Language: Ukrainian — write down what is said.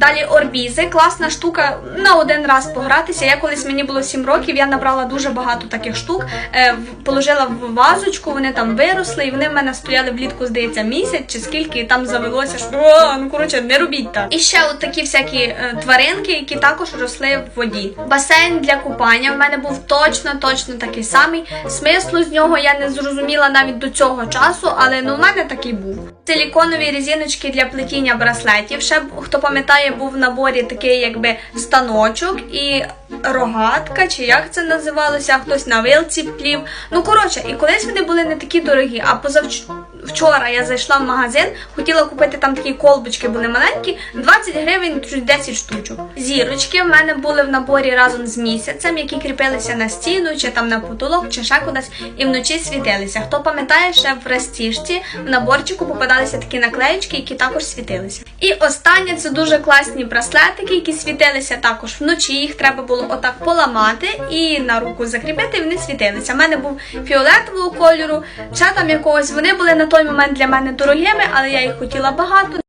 Далі орбізи, класна штука на один раз погратися. Я колись мені було 7 років, я набрала дуже багато таких штук, е, положила в вазочку, вони там виросли, і вони в мене стояли влітку, здається, місяць чи скільки, і там завелося, що «О, ну коротше, не робіть так. І ще от такі всякі е, тваринки, які також росли в воді. Басейн для купання в мене був точно, точно такий самий. Смислу з нього я не зрозуміла навіть до цього часу, але ну в мене такий був. Силіконові резиночки для плетіння браслетів. Ще хто пам'ятає, був в наборі такий якби станочок і рогатка, чи як це називалося, хтось на вилці плів. Ну коротше, і колись вони були не такі дорогі, а позавчора я зайшла в магазин, хотіла купити там такі колбочки, були маленькі, 20 гривень, чуть 10 штучок. Зірочки в мене були в наборі разом з місяцем, які кріпилися на стіну, чи там на потолок, чи ще кудись, і вночі світилися. Хто пам'ятає, ще в растіжці в наборчику попадалися такі наклеючки, які також світилися. І останнє це дуже класні браслетики, які світилися також вночі. Їх треба було отак поламати і на руку закріпити, і вони світилися. У мене був фіолетового кольору, ще там якогось. Вони були на той момент для мене дорогими, але я їх хотіла багато.